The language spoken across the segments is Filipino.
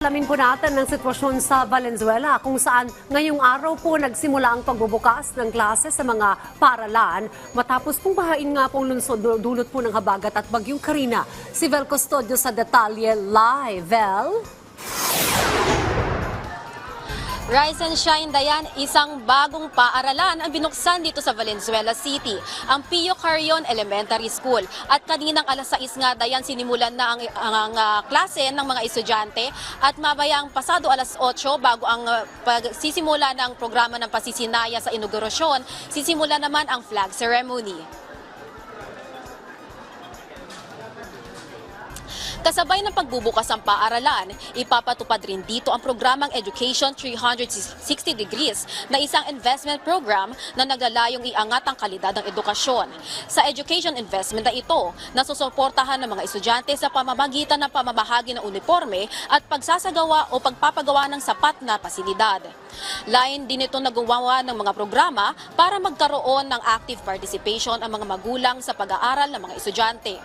Alamin po natin ang sitwasyon sa Valenzuela kung saan ngayong araw po nagsimula ang pagbubukas ng klase sa mga paralan matapos pong bahain nga pong lunsod dulot po ng habagat at bagyong Karina. Si Vel Custodio sa detalye live. Vel? Rise and Shine Dayan, isang bagong paaralan ang binuksan dito sa Valenzuela City, ang Pio Carrion Elementary School. At kaninang alas 6 nga Dayan, sinimulan na ang, ang, ang, ah, klase ng mga estudyante at mabayang pasado alas 8 bago ang ah, pagsisimula ng programa ng pasisinaya sa inaugurasyon, sisimula naman ang flag ceremony. Kasabay ng pagbubukas ng paaralan, ipapatupad rin dito ang programang Education 360 Degrees na isang investment program na naglalayong iangat ang kalidad ng edukasyon. Sa education investment na ito, nasusuportahan ng mga estudyante sa pamamagitan ng pamamahagi ng uniforme at pagsasagawa o pagpapagawa ng sapat na pasilidad. Lain din ito nagawa ng mga programa para magkaroon ng active participation ang mga magulang sa pag-aaral ng mga estudyante.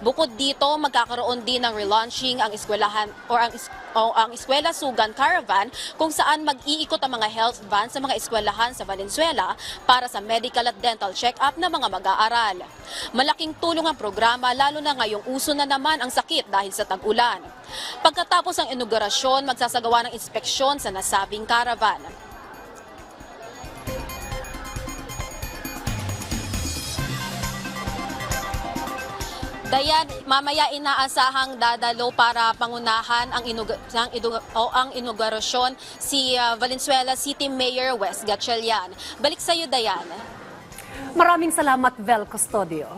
Bukod dito, magkakaroon din ng relaunching ang eskwelahan or ang, o ang Eskwela Sugan Caravan kung saan mag-iikot ang mga health van sa mga eskwelahan sa Valenzuela para sa medical at dental check-up ng mga mag-aaral. Malaking tulong ang programa lalo na ngayong uso na naman ang sakit dahil sa tag-ulan. Pagkatapos ng inaugurasyon, magsasagawa ng inspeksyon sa nasabing caravan. Dayan, mamaya inaasahang dadalo para pangunahan ang, inug- ang, idu- o ang inaugurasyon si ah, Valenzuela City Mayor Wes Gatchalian. Balik sa iyo, Dayan. Maraming salamat, Vel Custodio.